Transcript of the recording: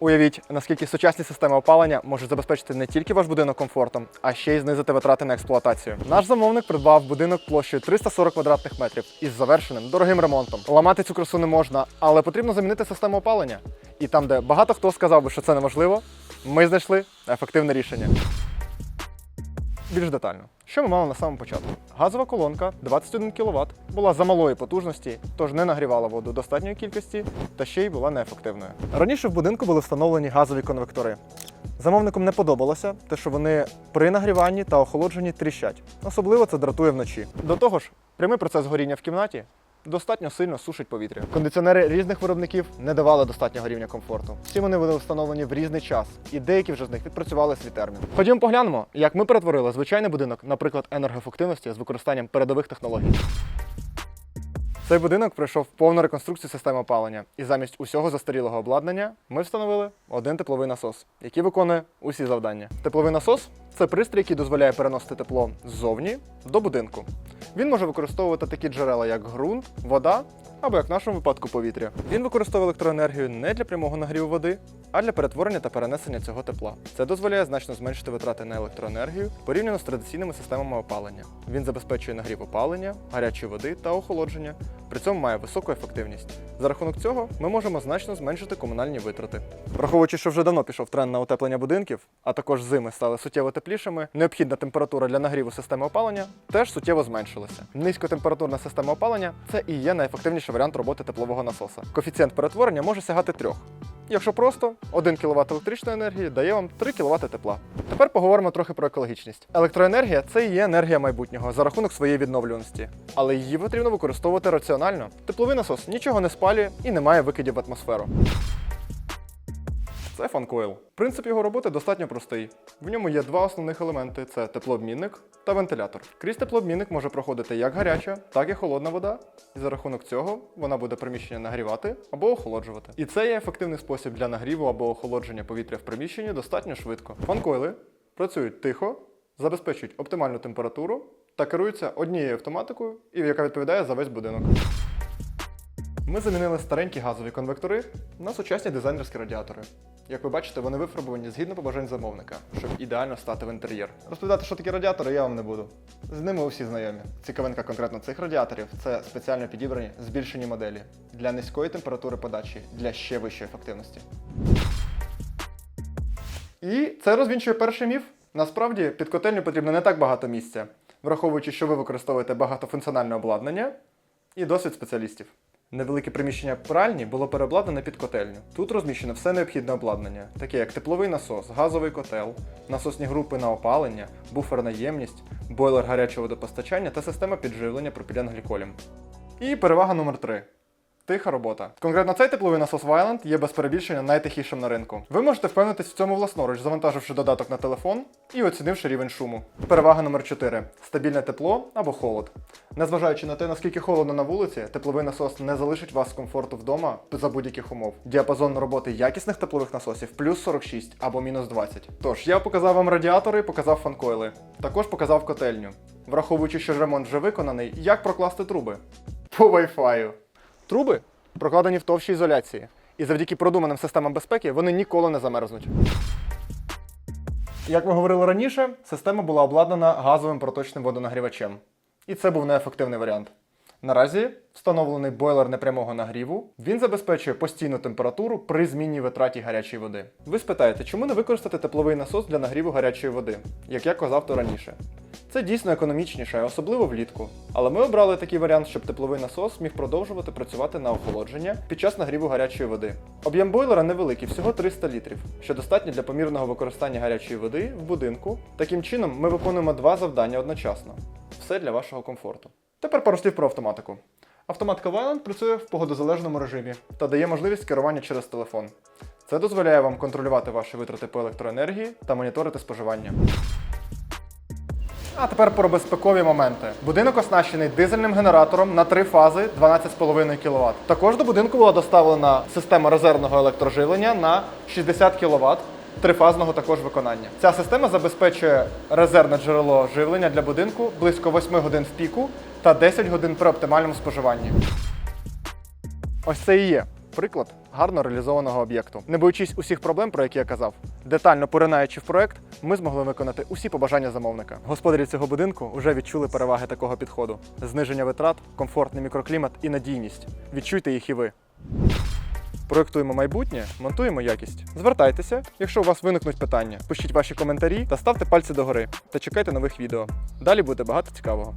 Уявіть, наскільки сучасні системи опалення можуть забезпечити не тільки ваш будинок комфортом, а ще й знизити витрати на експлуатацію. Наш замовник придбав будинок площею 340 квадратних метрів із завершеним дорогим ремонтом. Ламати цю красу не можна, але потрібно замінити систему опалення. І там, де багато хто сказав би, що це неможливо, ми знайшли ефективне рішення. Більш детально. Що ми мали на самому початку? Газова колонка 21 кВт була за малої потужності, тож не нагрівала воду достатньої кількості та ще й була неефективною. Раніше в будинку були встановлені газові конвектори. Замовникам не подобалося те, що вони при нагріванні та охолодженні тріщать. Особливо це дратує вночі. До того ж, прямий процес горіння в кімнаті достатньо сильно сушить повітря. Кондиціонери різних виробників не давали достатнього рівня комфорту. Всі вони були встановлені в різний час, і деякі вже з них відпрацювали свій термін. Ходімо поглянемо, як ми перетворили звичайний будинок, наприклад, енергоефективності з використанням передових технологій. Цей будинок пройшов повну реконструкцію системи опалення, і замість усього застарілого обладнання ми встановили один тепловий насос, який виконує усі завдання. Тепловий насос це пристрій, який дозволяє переносити тепло ззовні до будинку. Він може використовувати такі джерела, як ґрунт, вода або, як в нашому випадку, повітря. Він використовує електроенергію не для прямого нагріву води, а для перетворення та перенесення цього тепла. Це дозволяє значно зменшити витрати на електроенергію порівняно з традиційними системами опалення. Він забезпечує нагрів опалення, гарячої води та охолодження. При цьому має високу ефективність. За рахунок цього ми можемо значно зменшити комунальні витрати. Враховуючи, що вже давно пішов тренд на утеплення будинків, а також зими стали суттєво теплішими, необхідна температура для нагріву системи опалення теж суттєво зменшилася. Низькотемпературна система опалення це і є найефективніший варіант роботи теплового насоса. Коефіцієнт перетворення може сягати трьох. Якщо просто 1 кВт електричної енергії дає вам 3 кВт тепла. Тепер поговоримо трохи про екологічність. Електроенергія це і є енергія майбутнього за рахунок своєї відновлюваності, але її потрібно використовувати раціонально. Тепловий насос нічого не спалює і не має викидів в атмосферу. Це фанкойл. Принцип його роботи достатньо простий. В ньому є два основних елементи: це теплообмінник та вентилятор. Крізь теплообмінник може проходити як гаряча, так і холодна вода, і за рахунок цього вона буде приміщення нагрівати або охолоджувати. І це є ефективний спосіб для нагріву або охолодження повітря в приміщенні достатньо швидко. Фанкойли працюють тихо, забезпечують оптимальну температуру та керуються однією автоматикою, яка відповідає за весь будинок. Ми замінили старенькі газові конвектори на сучасні дизайнерські радіатори. Як ви бачите, вони випробувані згідно побажань замовника, щоб ідеально стати в інтер'єр. Розповідати, що такі радіатори, я вам не буду. З ними усі знайомі. Цікавинка конкретно цих радіаторів це спеціально підібрані збільшені моделі для низької температури подачі, для ще вищої ефективності. І це розвінчує перший міф. Насправді під котельню потрібно не так багато місця, враховуючи, що ви використовуєте багатофункціональне обладнання і досвід спеціалістів. Невелике приміщення пральні було переобладнане під котельню. Тут розміщено все необхідне обладнання, таке як тепловий насос, газовий котел, насосні групи на опалення, буферна ємність, бойлер гарячого водопостачання та система підживлення пропіленгліколем. І перевага номер 3 Тиха робота. Конкретно цей тепловий насос Violent є без перебільшення найтихішим на ринку. Ви можете впевнитись в цьому власноруч, завантаживши додаток на телефон і оцінивши рівень шуму. Перевага номер 4 стабільне тепло або холод. Незважаючи на те, наскільки холодно на вулиці, тепловий насос не залишить вас з комфорту вдома за будь-яких умов. Діапазон роботи якісних теплових насосів плюс 46 або мінус 20. Тож я показав вам радіатори, показав фанкойли. Також показав котельню. Враховуючи, що ремонт вже виконаний, як прокласти труби? По Wi-Fi. Труби прокладені в товщій ізоляції, і завдяки продуманим системам безпеки вони ніколи не замерзнуть. Як ми говорили раніше, система була обладнана газовим проточним водонагрівачем. І це був неефективний варіант. Наразі встановлений бойлер непрямого нагріву. Він забезпечує постійну температуру при змінній витраті гарячої води. Ви спитаєте, чому не використати тепловий насос для нагріву гарячої води, як я казав то раніше. Це дійсно економічніше, особливо влітку. Але ми обрали такий варіант, щоб тепловий насос міг продовжувати працювати на охолодження під час нагріву гарячої води. Об'єм бойлера невеликий, всього 300 літрів, що достатньо для помірного використання гарячої води в будинку. Таким чином, ми виконуємо два завдання одночасно. Все для вашого комфорту. Тепер пару слів про автоматику. Автоматика Violent працює в погодозалежному режимі та дає можливість керування через телефон. Це дозволяє вам контролювати ваші витрати по електроенергії та моніторити споживання. А тепер про безпекові моменти. Будинок оснащений дизельним генератором на три фази 12,5 кВт. Також до будинку була доставлена система резервного електроживлення на 60 кВт. Трифазного також виконання. Ця система забезпечує резервне джерело живлення для будинку близько 8 годин в піку та 10 годин при оптимальному споживанні. Ось це і є приклад гарно реалізованого об'єкту. Не боючись усіх проблем, про які я казав, детально поринаючи в проект, ми змогли виконати усі побажання замовника. Господарі цього будинку вже відчули переваги такого підходу: зниження витрат, комфортний мікроклімат і надійність. Відчуйте їх і ви. Проектуємо майбутнє, монтуємо якість. Звертайтеся, якщо у вас виникнуть питання, пишіть ваші коментарі та ставте пальці догори та чекайте нових відео. Далі буде багато цікавого.